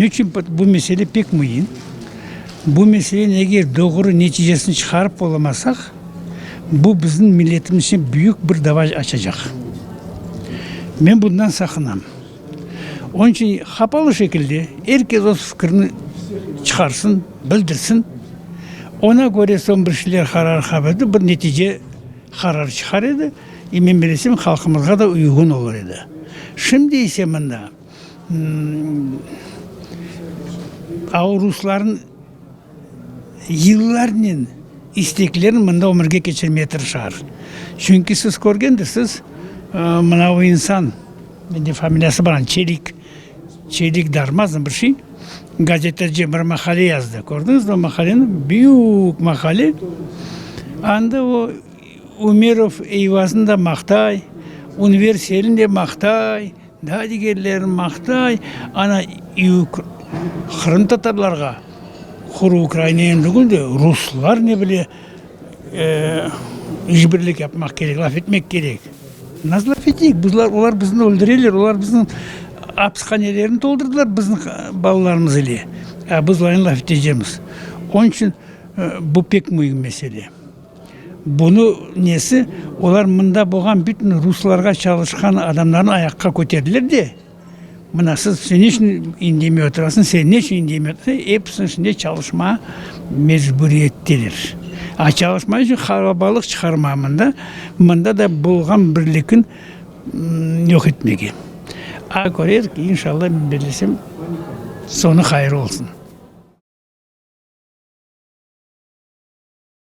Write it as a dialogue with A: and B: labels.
A: Ne için bu- mesele pek mühim. Bu meselenin eğer doğru neticesini çıkarıp olamasak bu bizim milletimiz için büyük bir davaş açacak. Ben bundan sakınam. Onun için kapalı şekilde herkes o fikrini çıkarsın, bildirsin. Ona göre son bir şeyler karar kabulde bir netice karar çıkar edi. Emin bilirsin halkımıza da uygun olur idi. Şimdi ise bunda hmm, Rusların yıllarının isteklerini bunda ömürge geçirmeye tırışar. Çünkü siz görgendirsiniz, e, mana o insan, bende familyası var, Çelik, Çelik Darmaz bir şey. Gazeteci bir makale yazdı. Gördünüz mü makalenin? Büyük makale. Anda o Umerov maktay, üniversitelinde maktay, daha diğerlerin maktay, ana Uk- қырым татарларға құру украинаем түгіл де руслар не біле жібірлік апмақ керек лаф етмек керек. Нас лаф етейік. Олар бізді өлдірелер олар біздің апсханелерін толдырдылар біздің балаларымыз іле а біз лайын лаф ете жеміз оның үшін бұл пек мәселе. Бұны несі олар мында болған бүтін русларға шалышқан адамдарын аяққа көтерділер де. Mına siz sen için indemi oturasın, sen ne için indemi oturasın? Hepsinin içinde çalışma mecburiyettedir. A çalışma için kalabalık çıkarmamında, mında da bulgan birlikin mm, yok etmegi. A ki inşallah birleşim sonu hayır olsun.